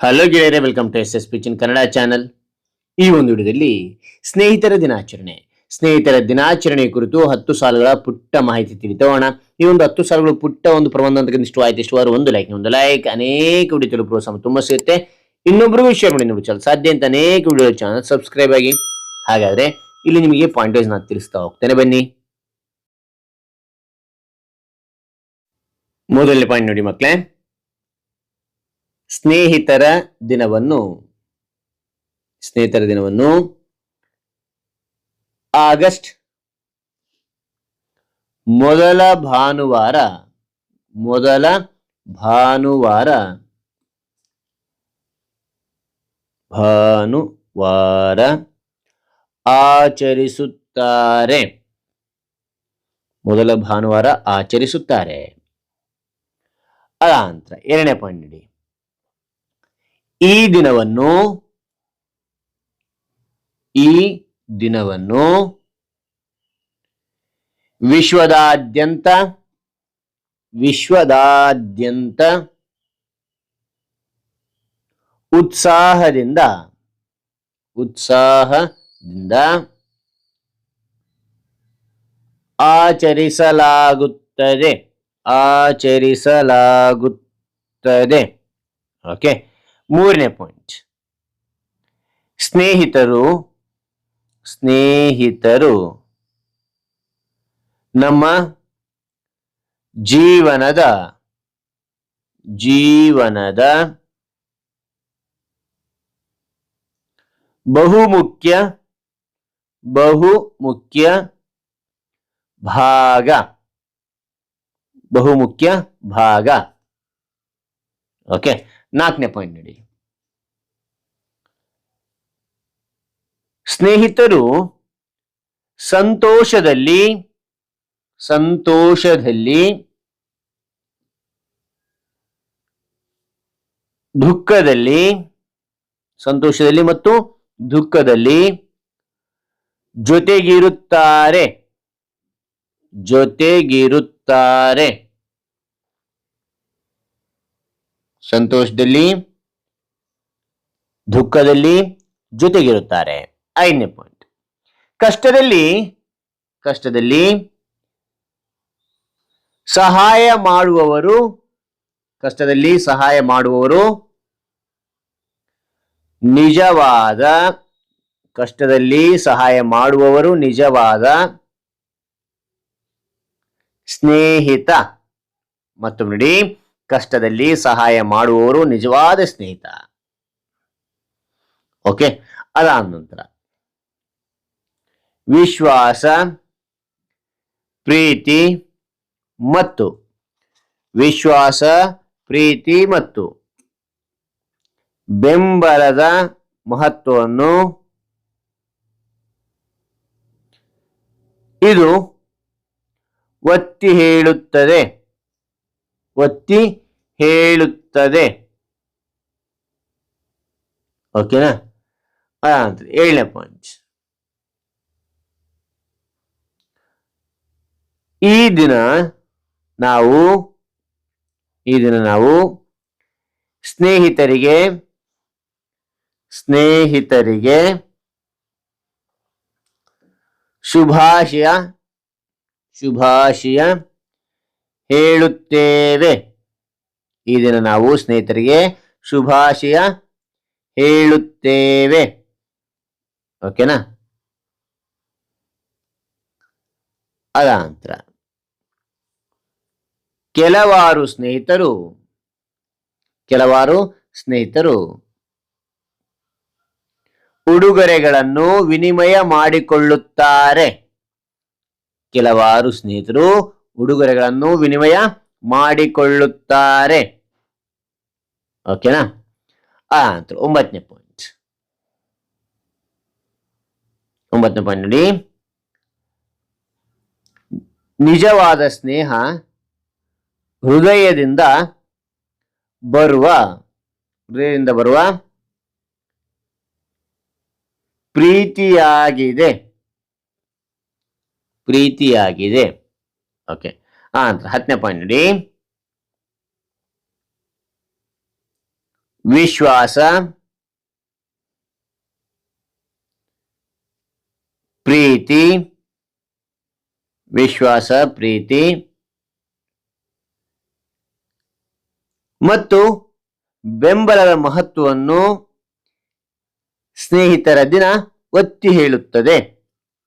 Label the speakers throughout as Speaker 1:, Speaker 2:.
Speaker 1: Hello ಗೆಳೆಯರೇ welcome to S S ಪಿಚಿನ್ Kannada channel ಈ ಒಂದು ವಿಡಿಯೋದಲ್ಲಿ ಸ್ನೇಹಿತರ ದಿನಾಚರಣೆ. ಸ್ನೇಹಿತರ ದಿನಾಚರಣೆ ಕುರಿತು ಹತ್ತು ಸಾಲುಗಳ ಪುಟ್ಟ ಮಾಹಿತಿ ತಿಳಿತೋಣ. ಈ ಒಂದು ಹತ್ತು ಸಾಲುಗಳು ಪುಟ್ಟ ಒಂದು ಪ್ರಬಂಧ ಅಂತ ಇಷ್ಟು ಆಯ್ತು ಇಷ್ಟವಾದ್ರು ಒಂದು ಲೈಕ್ ಒಂದು ಲೈಕ್ ಅನೇಕ ವಿಡಿಯೋ ತಲುಪುವ ಸಮ ತುಂಬ ಸಿಗುತ್ತೆ. ಇನ್ನೊಬ್ಬರಿಗೂ ಶೇರ್ ಮಾಡಿ ನೋಡಿ ಚಾನಲ್ ಸಾಧ್ಯ ಅಂತ ಅನೇಕ ವಿಡಿಯೋ ಚಾನಲ್ ಸಬ್ಸ್ಕ್ರೈಬ್ ಆಗಿ. ಹಾಗಾದ್ರೆ ಇಲ್ಲಿ ನಿಮಗೆ ಪಾಯಿಂಟೇಜ್ ನಾನು ತಿಳಿಸ್ತಾ ಹೋಗ್ತೇನೆ. ಬನ್ನಿ. ಮೊದಲನೇ ಪಾಯಿಂಟ್ ನೋಡಿ ಮಕ್ಕಳೇ. ಸ್ನೇಹಿತರ ದಿನವನ್ನು ಸ್ನೇಹಿತರ ದಿನವನ್ನು ಆಗಸ್ಟ್ ಮೊದಲ ಭಾನುವಾರ ಮೊದಲ ಭಾನುವಾರ ಭಾನುವಾರ ಆಚರಿಸುತ್ತಾರೆ. ಮೊದಲ ಭಾನುವಾರ ಆಚರಿಸುತ್ತಾರೆ. ಅದಾಂತರ ಎರಡನೇ ಪಾಯಿಂಟ್ ನೋಡಿ ಈ ದಿನವನ್ನು ಈ ದಿನವನ್ನು ವಿಶ್ವದಾದ್ಯಂತ ವಿಶ್ವದಾದ್ಯಂತ ಉತ್ಸಾಹದಿಂದ ಉತ್ಸಾಹದಿಂದ ಆಚರಿಸಲಾಗುತ್ತದೆ ಆಚರಿಸಲಾಗುತ್ತದೆ. ಓಕೆ ಮೂರನೇ ಪಾಯಿಂಟ್ ಸ್ನೇಹಿತರು ಸ್ನೇಹಿತರು ನಮ್ಮ ಜೀವನದ ಜೀವನದ ಬಹುಮುಖ್ಯ ಬಹುಮುಖ್ಯ ಭಾಗ ಬಹುಮುಖ್ಯ ಭಾಗ ಓಕೆ ನಾಲ್ಕನೇ ಪಾಯಿಂಟ್ ನೋಡಿ. ಸ್ನೇಹಿತರು ಸಂತೋಷದಲ್ಲಿ ಸಂತೋಷದಲ್ಲಿ ದುಃಖದಲ್ಲಿ ಸಂತೋಷದಲ್ಲಿ ಮತ್ತು ದುಃಖದಲ್ಲಿ ಜೊತೆಗಿರುತ್ತಾರೆ. ಜೊತೆಗಿರುತ್ತಾರೆ. ಸಂತೋಷದಲ್ಲಿ ದುಃಖದಲ್ಲಿ ಜೊತೆಗಿರುತ್ತಾರೆ. ಐದನೇ ಪಾಯಿಂಟ್ ಕಷ್ಟದಲ್ಲಿ ಕಷ್ಟದಲ್ಲಿ ಸಹಾಯ ಮಾಡುವವರು, ಕಷ್ಟದಲ್ಲಿ ಸಹಾಯ ಮಾಡುವವರು ನಿಜವಾದ, ಕಷ್ಟದಲ್ಲಿ ಸಹಾಯ ಮಾಡುವವರು ನಿಜವಾದ ಸ್ನೇಹಿತ. ಮತ್ತು ನೋಡಿ. ಕಷ್ಟದಲ್ಲಿ ಸಹಾಯ ಮಾಡುವವರು ನಿಜವಾದ ಸ್ನೇಹಿತ. ಓಕೆ ಅದಾದ ನಂತರ. ವಿಶ್ವಾಸ, ಪ್ರೀತಿ ಮತ್ತು ವಿಶ್ವಾಸ, ಪ್ರೀತಿ ಮತ್ತು ಬೆಂಬಲದ ಮಹತ್ವವನ್ನು ಇದು ಒತ್ತಿ ಹೇಳುತ್ತದೆ. ಒತ್ತಿ ಹೇಳುತ್ತದೆ. ಓಕೆನಾ ಅದಾನಂತರ ಏಳನೇ ಪಾಯಿಂಟ್ ಈ ದಿನ ನಾವು, ಈ ದಿನ ನಾವು ಸ್ನೇಹಿತರಿಗೆ ಸ್ನೇಹಿತರಿಗೆ ಶುಭಾಶಯ ಶುಭಾಶಯ ಹೇಳುತ್ತೇವೆ. ಈ ದಿನ ನಾವು ಸ್ನೇಹಿತರಿಗೆ ಶುಭಾಶಯ ಹೇಳುತ್ತೇವೆ. ಓಕೆನಾ ಅದ ನಂತರ ಕೆಲವಾರು ಸ್ನೇಹಿತರು ಕೆಲವಾರು ಸ್ನೇಹಿತರು ಉಡುಗೊರೆಗಳನ್ನು ವಿನಿಮಯ ಮಾಡಿಕೊಳ್ಳುತ್ತಾರೆ. ಕೆಲವಾರು ಸ್ನೇಹಿತರು ಉಡುಗೊರೆಗಳನ್ನು ವಿನಿಮಯ ಮಾಡಿಕೊಳ್ಳುತ್ತಾರೆ. ಓಕೆನಾ ಆ, ಅಂತ ಒಂಬತ್ತನೇ ಪಾಯಿಂಟ್ ಒಂಬತ್ತನೇ ಪಾಯಿಂಟ್ ನೋಡಿ. ನಿಜವಾದ ಸ್ನೇಹ ಹೃದಯದಿಂದ ಬರುವ ಹೃದಯದಿಂದ ಬರುವ ಪ್ರೀತಿಯಾಗಿದೆ. ಪ್ರೀತಿಯಾಗಿದೆ. ಓಕೆ ಆ ನಂತರ ಹತ್ತನೇ ಪಾಯಿಂಟ್ ನೋಡಿ. ವಿಶ್ವಾಸ, ಪ್ರೀತಿ ವಿಶ್ವಾಸ, ಪ್ರೀತಿ ಮತ್ತು ಬೆಂಬಲದ ಮಹತ್ವವನ್ನು ಸ್ನೇಹಿತರ ದಿನ ಒತ್ತಿ ಹೇಳುತ್ತದೆ.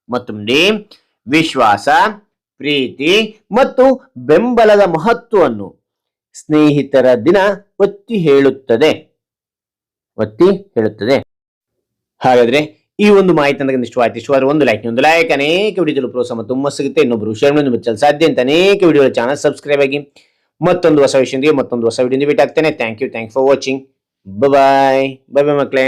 Speaker 1: ಮತ್ತೊಂದು ವಿಶ್ವಾಸ ಪ್ರೀತಿ ಮತ್ತು ಬೆಂಬಲದ ಮಹತ್ವವನ್ನು ಸ್ನೇಹಿತರ ದಿನ ಒತ್ತಿ ಹೇಳುತ್ತದೆ. ಒತ್ತಿ ಹೇಳುತ್ತದೆ. ಹಾಗಾದ್ರೆ ಈ ಒಂದು ಮಾಹಿತಿ ನನಗೆ ಇಷ್ಟವಾಯಿತು. ಒಂದು ಲೈಕ್ ಒಂದು ಲೈಕ್ ಅನೇಕ ವಿಡಿಯೋಗಳು ಪ್ರೋತ್ಸಾಹ ತುಂಬ ಸಿಗುತ್ತೆ. ಇನ್ನೊಬ್ಬರು ಶೇರ್ ಮುಚ್ಚಲು ಸಾಧ್ಯ ಅಂತ ಅನೇಕ ವಿಡಿಯೋಗಳ ಚಾನಲ್ ಸಬ್ಸ್ಕ್ರೈಬ್ ಆಗಿ ಮತ್ತೊಂದು ಹೊಸ ವಿಷಯದಿಂದ ಮತ್ತೊಂದು ಹೊಸ ವಿಡಿಯೋ ಭೇಟಿ ಆಗ್ತೇನೆ thank you thank for watching bye bye bye ಮಕ್ಕಳೇ.